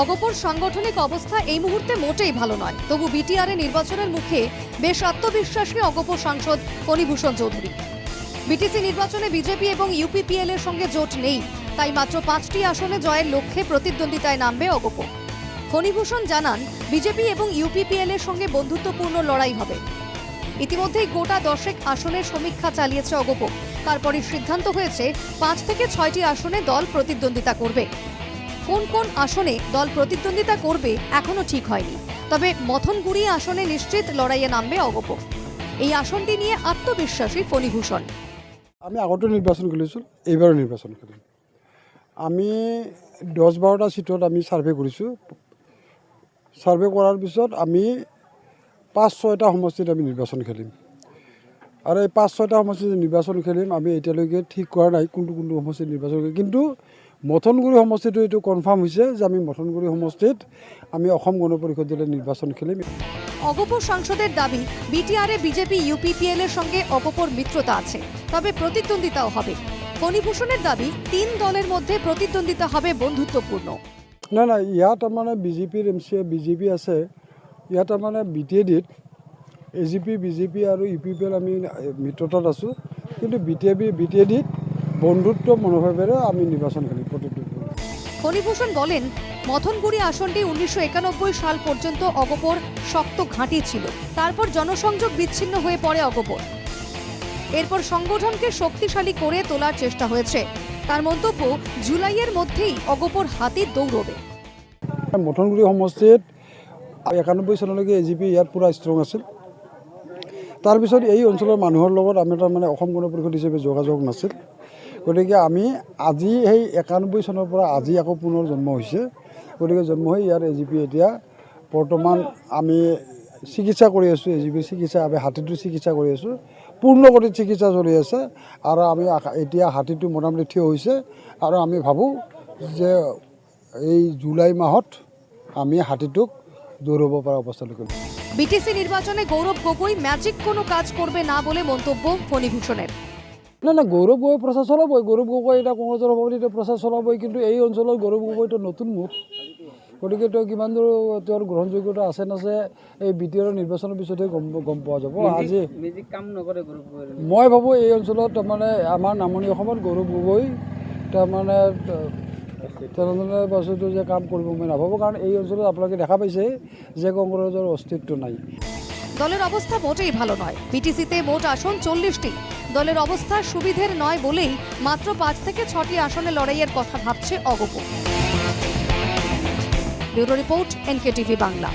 অগপর সাংগঠনিক অবস্থা এই মুহূর্তে মোটেই ভালো নয়। তবু বিটিআরএ নির্বাচনের মুখে বেশ আত্মবিশ্বাসী অগপর সাংসদ ফণীভূষণ চৌধুরী। বিটিসি নির্বাচনে বিজেপি এবং ইউপিপিএল এর সঙ্গে জোট নেই, তাই মাত্র পাঁচটি আসনে জয়ের লক্ষ্যে প্রতিদ্বন্দ্বিতায় নামবে অগপ ফণীভূষণ জানান, বিজেপি এবং ইউপিপিএল এর সঙ্গে বন্ধুত্বপূর্ণ লড়াই হবে। ইতিমধ্যেই গোটা দশেক আসনের সমীক্ষা চালিয়েছে অগপ তারপরে সিদ্ধান্ত হয়েছে, পাঁচ থেকে ছয়টি আসনে দল প্রতিদ্বন্দ্বিতা করবে। কোন কোন আসনে দল প্রতিদ্বন্দ্বিতা করবে এখনও ঠিক হয়নি। তবে মথনগুড়ি আসনে নিশ্চিত লড়াইয়ে নামবে অগপ। এই আসনটি নিয়ে আত্মবিশ্বাসী ফণীভূষণ। আমি আগতো নিৰ্বাচন কৰিছোঁ এইবাৰো নিৰ্বাচন কৰিম আমি দহ বাৰটা চিটত আমি ছাৰ্ভে কৰিছোঁ। ছাৰ্ভে কৰাৰ পিছত আমি পাঁচ, ছয়টা সমষ্টিত আমি নিৰ্বাচন খেলিম। আৰু এই পাঁচ, ছয়টা সমষ্টিত নিৰ্বাচন খেলিম, আমি এতিয়ালৈকে ঠিক কৰা নাই কোনটো কোনটো সমষ্টিত নিৰ্বাচন কৰিম কিন্তু মথনগুৰি সমষ্টিটো এইটো কনফাৰ্ম হৈছে যে আমি মথনগুৰি সমষ্টিত আমি অসম গণ পৰিষদ দলে নিৰ্বাচন খেলিম। অগপ সাংসদের দাবি বিটিআরএ বিজেপি ইউপিপিএল এর সঙ্গে অগপর মিত্রতা আছে তবে প্রতিদ্বন্দ্বিতাও হবে। ফণীভূষণের দাবি তিন দলের মধ্যে প্রতিদ্বন্দ্বিতা হবে বন্ধুত্বপূর্ণ। নাই নাই ইয়াত তাৰমানে বিজেপিৰ এম চি বিজেপি আছে। ইয়াত তাৰমানে বি টি এ ডিত এ জি পি বিজেপি আৰু ইউ পি পি এল আমি মিত্ৰতাত আছোঁ। কিন্তু B T A B B T A ডিত বন্ধুত্ব মনোভাৱেৰে আমি নিৰ্বাচন খেলিম প্ৰতিদ্বন্দ্বী ফণীভূষণ বলেন মথনগুড়ি আসনটি উনিশশো একানব্বই সাল পর্যন্ত অগপর শক্ত ঘাঁটি ছিল। তারপর জনসংযোগ বিচ্ছিন্ন হয়ে পড়ে অগপর। এরপর সংগঠনকে শক্তিশালী করে তোলার চেষ্টা হয়েছে। তার মন্তব্য জুলাইয়ের মধ্যেই অগপর হাতি দৌড়বে। মথনগুৰি সমষ্টিত একানব্বৈ চনলৈকে এ জি পি ইয়াত পূৰা ষ্ট্ৰং আছিল। তাৰপিছত এই অঞ্চলৰ মানুহৰ লগত আমি তাৰমানে অসম গণ পৰিষদ হিচাপে যোগাযোগ নাছিল। গতিকে আমি আজি সেই একানব্বৈ চনৰ পৰা আজি আকৌ পুনৰ জন্ম হৈছে। গতিকে জন্ম হৈ ইয়াৰ এ জি পি এতিয়া বৰ্তমান আমি চিকিৎসা কৰি আছোঁ এ জি পি চিকিৎসা, আমি হাতীটোৰ চিকিৎসা কৰি আছোঁ। পূৰ্ণগতিত চিকিৎসা চলি আছে আৰু আমি এতিয়া হাতীটো মোটামুটি থিয় হৈছে আৰু আমি ভাবোঁ যে এই জুলাই মাহত আমি হাতীটোক দৌৰাব পৰা অৱস্থালৈকে বিটিসি নির্বাচনে গৌরব গগৈ ম্যাজিক কোনো কাজ করবে না বলে মন্তব্য ফণীভূষণের না না গৌৰৱ গগৈ প্ৰচাৰ চলাবই গৌৰৱ গগৈ এতিয়া কংগ্ৰেছৰ সভাপতি প্ৰচাৰ চলাবই কিন্তু এই অঞ্চলত গৌৰৱ গগৈটো নতুন মুখ। গতিকে তেওঁ কিমান দূৰ তেওঁৰ গ্ৰহণযোগ্যতা আছে নাছে এই বি টি আৰৰ নিৰ্বাচনৰ পিছতহে গম গম পোৱা যাব। আজি মই ভাবোঁ এই অঞ্চলত তাৰমানে আমাৰ নামনি অসমত গৌৰৱ গগৈ তাৰমানে তেনেধৰণে বস্তুটো যে কাম কৰিব মই নাভাবোঁ কাৰণ এই অঞ্চলত আপোনালোকে দেখা পাইছে যে কংগ্ৰেছৰ অস্তিত্ব নাই। দলের অবস্থা মোটেই ভালো নয়। বিটিসিতে মোট আসন চল্লিশটি। দলের অবস্থা সুবিধের নয় বলেই মাত্র পাঁচ থেকে ছটি আসনে লড়াইয়ের কথা ভাবছে AGP report NK TV Bangla.